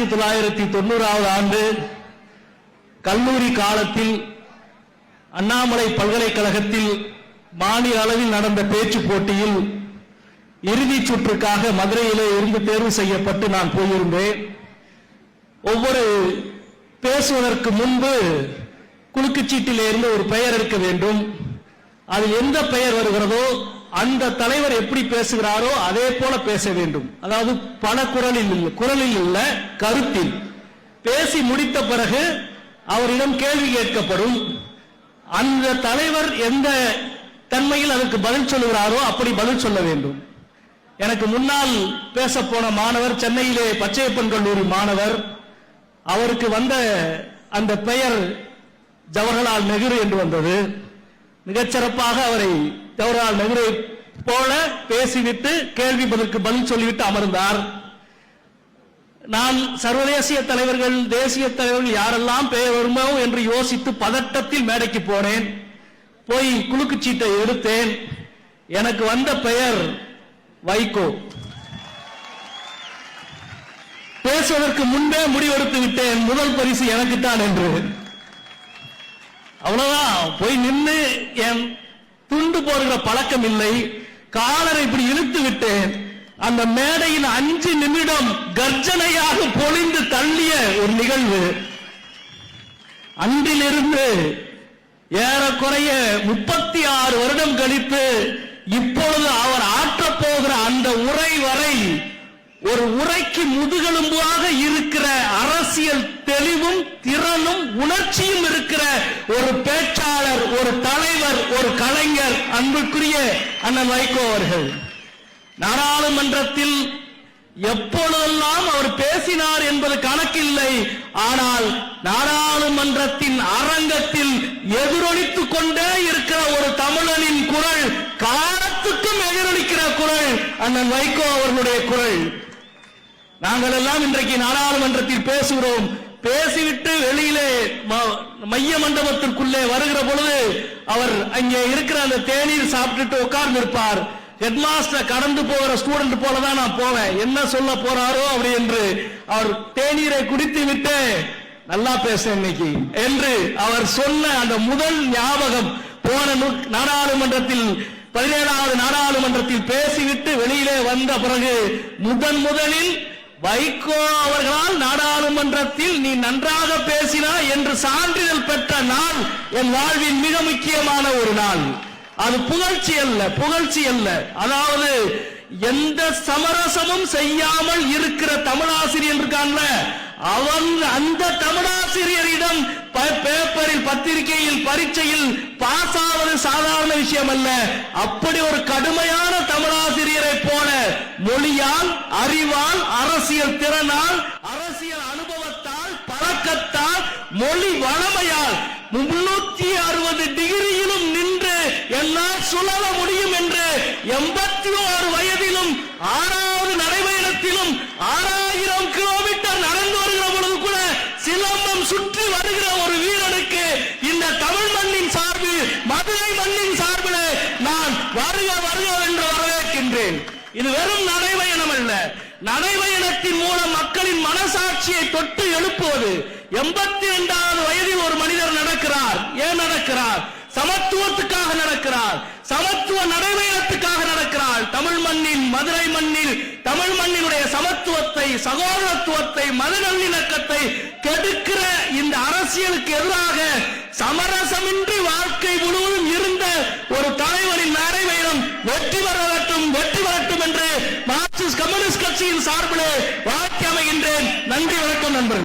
ஆயிரத்தி தொள்ளாயிரத்தி தொண்ணூறாவது ஆண்டு கல்லூரி காலத்தில் அண்ணாமலை பல்கலைக்கழகத்தில் மாநில அளவில் நடந்த பேச்சு போட்டியில் இறுதிச் சுற்றுக்காக மதுரையிலே இருந்து தேர்வு செய்யப்பட்டு நான் போயிருந்தேன். ஒவ்வொரு பேசுவதற்கு முன்பு குலுக்குச்சீட்டிலே இருந்து ஒரு பெயர் இருக்க வேண்டும். அது எந்த பெயர் வருகிறதோ அந்த தலைவர் எப்படி பேசுகிறாரோ அதே போல பேச வேண்டும். அதாவது பல குரலில் இல்லை குரலில் உள்ள கருத்தில். பேசி முடித்த பிறகு அவரிடம் கேள்வி கேட்கப்படும். அந்த தலைவர் எந்த தன்மையில் அதற்கு பதில் சொல்லுகிறாரோ அப்படி பதில் சொல்ல வேண்டும். எனக்கு முன்னால் பேச போன மாணவர் சென்னையிலே பச்சையப்பன் கல்லூரி மாணவர். அவருக்கு வந்த அந்த பெயர் ஜவஹர்லால் நெஹ்ரு என்று வந்தது. மிகச்சிறப்பாக அவரை ஜவஹர்லால் நெஹ்ரு போல பேசிவிட்டு கேள்வி பதிலுக்கு பதில் சொல்லிவிட்டு அமர்ந்தார். நான் சர்வதேசிய தலைவர்கள் தேசிய தலைவர்கள் யாரெல்லாம் பெயர் வருமோ என்று யோசித்து பதட்டத்தில் மேடைக்கு போனேன். போய் குலுக்கு சீட்டை எடுத்தேன். எனக்கு வந்த பெயர் வைகோ. பேசுவதற்கு முன்பே முடிவெடுத்து விட்டேன். முதல் பரிசு எனக்கு தான் என்று. அவ்வளவுதான். போய் நின்று என் கொண்டு போடுகிற பழக்கம் இல்லை. காலரை இப்படி இழுத்து விட்டேன். அந்த மேடையில் அஞ்சு நிமிடம் கர்ஜனையாக பொழிந்து தள்ளிய ஒரு நிகழ்வு. அன்றிலிருந்து ஏறக்குறைய முப்பத்தி ஆறு வருடம் கழித்து இப்பொழுது அவர் ஆற்றப்போகிற அந்த உரை வரை ஒரு உரைக்கு முதுகெலும்பாக இருக்கிற அரசியல் தெளிவும் திறனும் உணர்ச்சியும் இருக்கிற ஒரு பேச்சாளர் ஒரு தலைவர் ஒரு கலைஞர் அன்புக்குரிய அண்ணன் வைகோ அவர்கள். நாடாளுமன்றத்தில் எப்பொழுதெல்லாம் அவர் பேசினார் என்பது கணக்கில்லை. ஆனால் நாடாளுமன்றத்தின் அரங்கத்தில் எதிரொலித்துக் கொண்டே இருக்கிற ஒரு தமிழனின் குரல் காலத்துக்கும் எதிரொலிக்கிற குரல் அண்ணன் வைகோ அவர்களுடைய குரல். நாங்கள் எல்லாம் இன்றைக்கு நாடாளுமன்றத்தில் பேசுகிறோம். பேசிவிட்டு வெளியிலே ம- மைய மண்டபத்திற்குள்ளே வருகிற பொழுது அவர் அங்கே இருக்கிற அந்த தேநீர் சாப்பிட்டுட்டு உட்கார்ந்து இருப்பார் ஹெட்மாஸ்டர் கடந்து போகிற ஸ்டூடெண்ட் போலதான் நான் போவேன். என்ன சொல்ல போறாரோ அப்படி என்று அவர் தேநீரை குடித்து விட்டு நல்லா பேச இன்னைக்கு என்று அவர் சொன்ன அந்த முதல் ஞாபகம் போன நாடாளுமன்றத்தில் பதினேழாவது நாடாளுமன்றத்தில் பேசிவிட்டு வெளியிலே வந்த பிறகு முதன் முதலில் வைகோ அவர்களால் நாடாளுமன்றத்தில் நீ நன்றாக பேசினாய் என்று சான்றிதழ் பெற்ற நாள் என் வாழ்வின் மிக முக்கியமான ஒரு நாள். அது புகழ்ச்சி அல்ல புகழ்ச்சி அல்ல. அதாவது எந்த சமரசமும் செய்யாமல் இருக்கிற தமிழாசிரியர் இருக்கான்ல அவன் அந்த தமிழாசிரியரிடம் பேப்பரில் பத்திரிகையில் பரீட்சையில் பாஸ் ஆவது சாதாரண விஷயம் அல்ல அப்படி ஒரு கடுமையான தமிழாசிரியரை போல மொழியால் அறிவால் அரசியல் திறனால் அரசியல் அனுபவத்தால் பழக்கத்தால் மொழி வளமையால் முன்னூத்தி அறுபது டிகிரியிலும் நின்று என்னால் சுழல முடியும் என்று எண்பத்தி ஓரு வயதிலும் ஆறாவது நடைபயணத்திலும் ஆறாவது மண்ணின் சார்பில் மதுரை மண்ணின் சார்பில் நான் வருக வருக என்று வரவேற்கின்றேன். இது வெறும் நடைபயணம் அல்ல நடைபயணத்தின் மூலம் மக்களின் மனசாட்சியை தொட்டு எழுப்புவது. எண்பத்தி இரண்டாவது வயதில் ஒரு மனிதர் நடக்கிறார். ஏன் நடக்கிறார்? சமத்துவத்துக்காக நடக்கிறார். சமத்துவ நடைபயணத்துக்காக நடக்கிறார் தமிழ் மண்ணின் மதுரை மண்ணில் தமிழ் மண்ணினுடைய சமத்துவத்தை சகோதரத்துவத்தை மத நல்லிணக்கத்தை கெடுக்கிற இந்த அரசியலுக்கு எதிராக சமரசமின்றி வாழ்க்கை முழுவதும் இருந்த ஒரு தலைவரின் நடைபயணம் வெற்றி வரட்டும் வெற்றி வரட்டும் என்று மார்க்சிஸ்ட் கம்யூனிஸ்ட் கட்சியின் சார்பிலே வாழ்க்கை அமைகின்றேன். நன்றி வணக்கம் நண்பர்கள்.